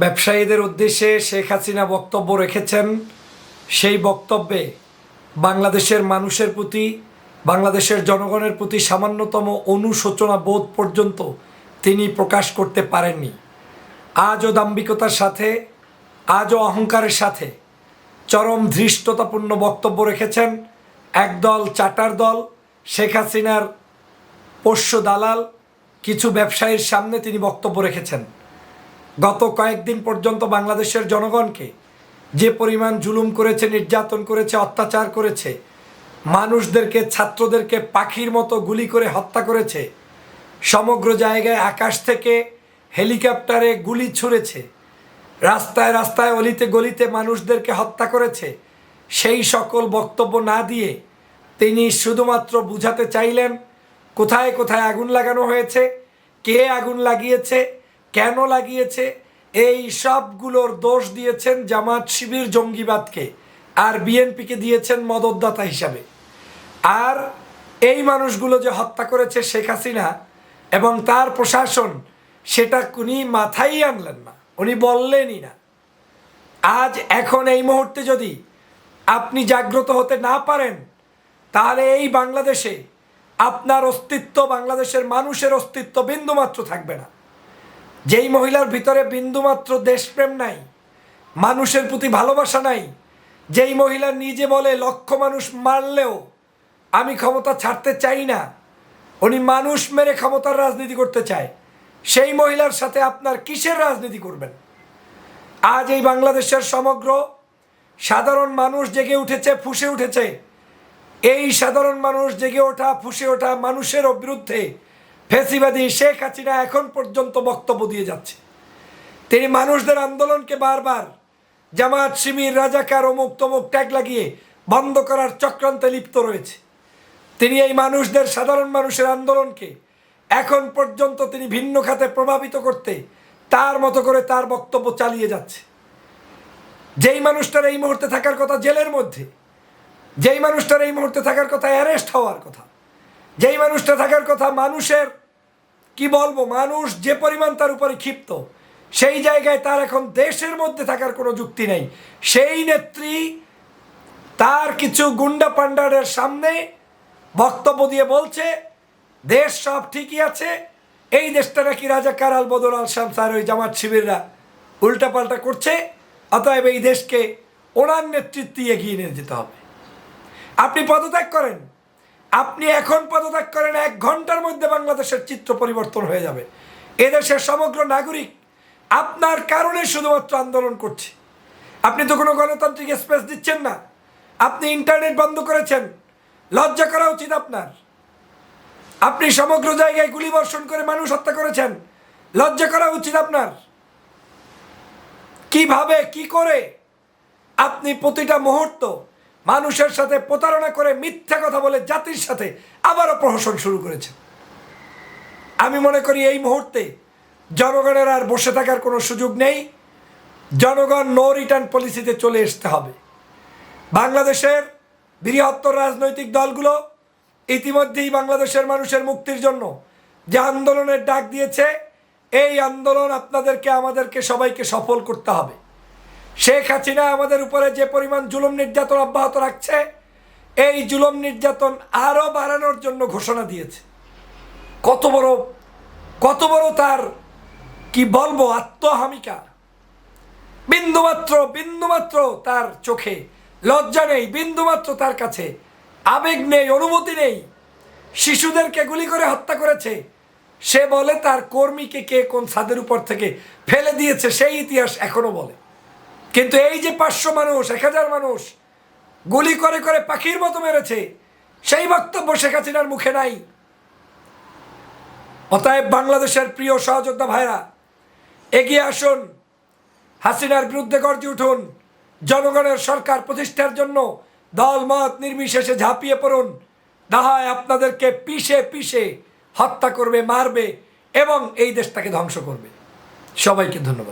ব্যবসায়ীদের উদ্দেশ্যে শেখ হাসিনা বক্তব্য রেখেছেন, সেই বক্তব্যে বাংলাদেশের মানুষের প্রতি, বাংলাদেশের জনগণের প্রতি সামান্যতম অনুশোচনা বোধ পর্যন্ত তিনি প্রকাশ করতে পারেননি। আজও দাম্ভিকতার সাথে, আজও অহংকারের সাথে চরম ধৃষ্টতাপূর্ণ বক্তব্য রেখেছেন একদল চাটার দল, শেখ হাসিনার পোষ্য দালাল, কিছু ব্যবসায়ীর সামনে তিনি বক্তব্য রেখেছেন। গত কয়েকদিন পর্যন্ত বাংলাদেশের জনগণকে যে পরিমাণ জুলুম করেছে, নির্যাতন করেছে, অত্যাচার করেছে, মানুষদেরকে, ছাত্রদেরকে পাখির মতো গুলি করে হত্যা করেছে, সমগ্র জায়গায় আকাশ থেকে হেলিকপ্টারে গুলি ছুঁড়েছে, রাস্তায় রাস্তায় অলিতে গলিতে মানুষদেরকে হত্যা করেছে, সেই সকল বক্তব্য না দিয়ে তিনি শুধুমাত্র বুঝাতে চাইলেন, কোথায় কোথায় আগুন লাগানো হয়েছে, কে আগুন লাগিয়েছে কেন লাগিয়েছে? এই সবগুলোর দোষ দিয়েছেন জামাত শিবির জঙ্গিবাদকে আর বিএনপিকে দিয়েছেন মদতদাতা হিসাবে। আর এই মানুষগুলো যে হত্যা করেছে শেখ হাসিনা এবং তার প্রশাসন, সেটা উনি মাথায় আনলেন না। উনি বললেনই না। আজ এখন এই মুহূর্তে যদি আপনি জাগ্রত হতে না পারেন, তাহলে এই বাংলাদেশে আপনার অস্তিত্ব বাংলাদেশের মানুষের অস্তিত্ব বিন্দুমাত্র থাকবে না। যেই মহিলার ভিতরে বিন্দুমাত্র দেশপ্রেম নাই, মানুষের প্রতি ভালোবাসা নাই, যেই মহিলা নিজে বলে লক্ষ মানুষ মারলেও আমি ক্ষমতা ছাড়তে চাই না, উনি মানুষ মেরে ক্ষমতার রাজনীতি করতে চায়, সেই মহিলার সাথে আপনার কিসের রাজনীতি করবেন? আজ এই বাংলাদেশের সমগ্র সাধারণ মানুষ জেগে উঠেছে, ফুসে উঠেছে। এই সাধারণ মানুষ জেগে ওঠা, ফুসে ওঠা মানুষের বিরুদ্ধে ফেসিবাদী শেখ হাসিনা এখন পর্যন্ত বক্তব্য দিয়ে যাচ্ছে। তিনি মানুষদের আন্দোলনকে বারবার জামাত, শিবির, রাজাকার, অমুক তমুক ট্যাগ লাগিয়ে বন্ধ করার চক্রান্তে লিপ্ত রয়েছে। তিনি এই মানুষদের সাধারণ মানুষের আন্দোলনকে এখন পর্যন্ত তিনি ভিন্ন খাতে প্রভাবিত করতে তার মতো করে তার বক্তব্য চালিয়ে যাচ্ছে। যেই মানুষটার এই মুহূর্তে থাকার কথা জেলের মধ্যে, যেই মানুষটার এই মুহূর্তে থাকার কথা অ্যারেস্ট হওয়ার কথা, যেই মানুষটা থাকার কথা মানুষের কি বলব, মানুষ যে পরিমাণ তার উপরে ক্ষিপ্ত, সেই জায়গায় তার এখন দেশের মধ্যে থাকার কোনো যুক্তি নেই। সেই নেত্রী তার কিছু গুন্ডা পাণ্ডারের সামনে বক্তব্য দিয়ে বলছে, দেশ সব ঠিকই আছে, এই দেশটা নাকি রাজা কারাল বদর আল শামসার ওই জামাত শিবিররা উল্টাপাল্টা করছে, অতএব এই দেশকে ওনার নেতৃত্বে এগিয়ে নিয়ে যেতে হবে। আপনি পদত্যাগ করেন। আপনি এখন পদত্যাগ করেন, এক ঘণ্টার মধ্যে বাংলাদেশের চিত্র পরিবর্তন হয়ে যাবে। এদেশের সমগ্র নাগরিক আপনার কারণে শুধুমাত্র আন্দোলন করছে। আপনি তো কোনো গণতান্ত্রিক স্পেস দিচ্ছেন না। আপনি ইন্টারনেট বন্ধ করেছেন। লজ্জা করা উচিত আপনার। আপনি সমগ্র জায়গায় গুলি বর্ষণ করে মানুষ হত্যা করেছেন। লজ্জা করা উচিত আপনার। কীভাবে, কি করে? আপনি প্রতিটা মুহূর্ত মানুষের সাথে প্রতারণা করে মিথ্যা কথা বলে জাতির সাথে আবারও প্রহসন শুরু করেছে। আমি মনে করি এই মুহূর্তে জনগণের আর বসে থাকার কোনো সুযোগ নেই। জনগণ নো রিটার্ন পলিসিতে চলে আসতে হবে। বাংলাদেশের বৃহত্তর রাজনৈতিক দলগুলো ইতিমধ্যেই বাংলাদেশের মানুষের মুক্তির জন্য যে আন্দোলনের ডাক দিয়েছে, এই আন্দোলন আপনাদেরকে, আমাদেরকে সবাইকে সফল করতে হবে। শেখ হাসিনা আমাদের উপরে যে পরিমাণ জুলুম নির্যাতন অব্যাহত রাখছে, এই জুলুম নির্যাতন আরও বাড়ানোর জন্য ঘোষণা দিয়েছে। কত বড় কত বড় তার, কি বলব, আত্মহামিকা। বিন্দুমাত্র বিন্দুমাত্র তার চোখে লজ্জা নেই, বিন্দুমাত্র তার কাছে আবেগ নেই অনুমতি নেই। শিশুদেরকে গুলি করে হত্যা করেছে। সে বলে তার কর্মীকে কে কোন ছাদের উপর থেকে ফেলে দিয়েছে, সেই ইতিহাস এখনও বলে। কিন্তু এই যে পাঁচশো মানুষ, এক হাজার মানুষ গুলি করে করে পাখির মতো মেরেছে, সেই বক্তব্য শেখ হাসিনার মুখে নাই। অতএব বাংলাদেশের প্রিয় সহযোদ্ধা ভাইরা, এগিয়ে আসুন, হাসিনার বিরুদ্ধে গর্জে উঠুন, জনগণের সরকার প্রতিষ্ঠার জন্য দল মত নির্বিশেষে ঝাঁপিয়ে পড়ুন না হয় আপনাদেরকে পিষে পিষে হত্যা করবে, মারবে এবং এই দেশটাকে ধ্বংস করবে। সবাইকে ধন্যবাদ।